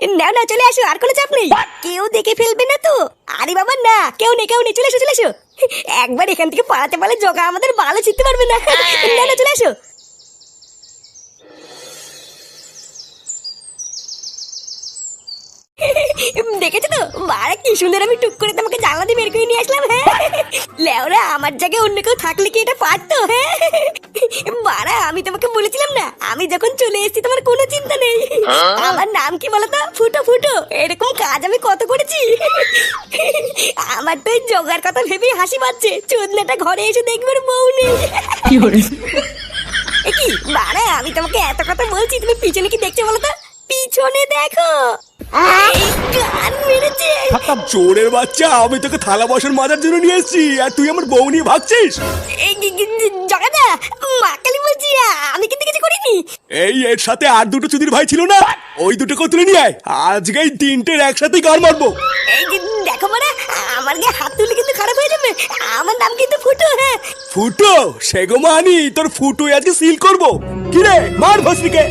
নাও না চলে আসো আর কোনো চাপ নেই। কেউ দেখে ফেলবে না তো। আরে বাবা না কেউ নেই কেউ নেই চলে এসো চলে এসো একবার এখান থেকে পালাতে পারলে জগা আমাদের ভালো চিনতে পারবে না। না না চলে আসো। দেখেছ তো? বাড়া কি সুন্দর আমি টুক করে তোমাকে জানলা দিয়ে বের করে নিয়ে আসলাম হ্যাঁ? লেওরা আমার জায়গায় অন্য কেউ থাকলে কি এটা পারতো হ্যাঁ? বাড়া আমি তোমাকে বলেছিলাম না। আমি যখন চলে এসেছি তোমার কোনো চিন্তা নেই। আমার নাম কি বলতো? ফুটো ফুটো। এরকম কাজ আমি কত করেছি? আমার তো এই জোগাড় কথা ভেবেই হাসি পাচ্ছে। চোদনাটা ঘরে এসে দেখবে বউ নেই। এ কি? বাড়া আমি তোমাকে এত কথা বলছি তুমি পিছনে কি দেখছ বলো তো? পিছনে দেখো। চোরের বাচ্চা আমি তোকে থালা বসার মাজার জন্য নিয়ে এসেছি আর তুই আমার বউ নিয়ে জগাদা মা কালী বলছি আমি কিন্তু কিছু করিনি। এই এর সাথে আর দুটো চুদির ভাই ছিল না? ওই দুটোকে তুলে নিয়ে আয়। আজকে তিনটের একসাথেই গান মারবো এই যে দেখো মানে আমার গায়ে হাত তুলে কিন্তু খারাপ হয়ে যাবে। আমার নাম কিন্তু ফুটো হ্যাঁ। ফুটো? সেগো মানি তোর ফুটো আজকে সিল করব। কিরে মার ভসরিকে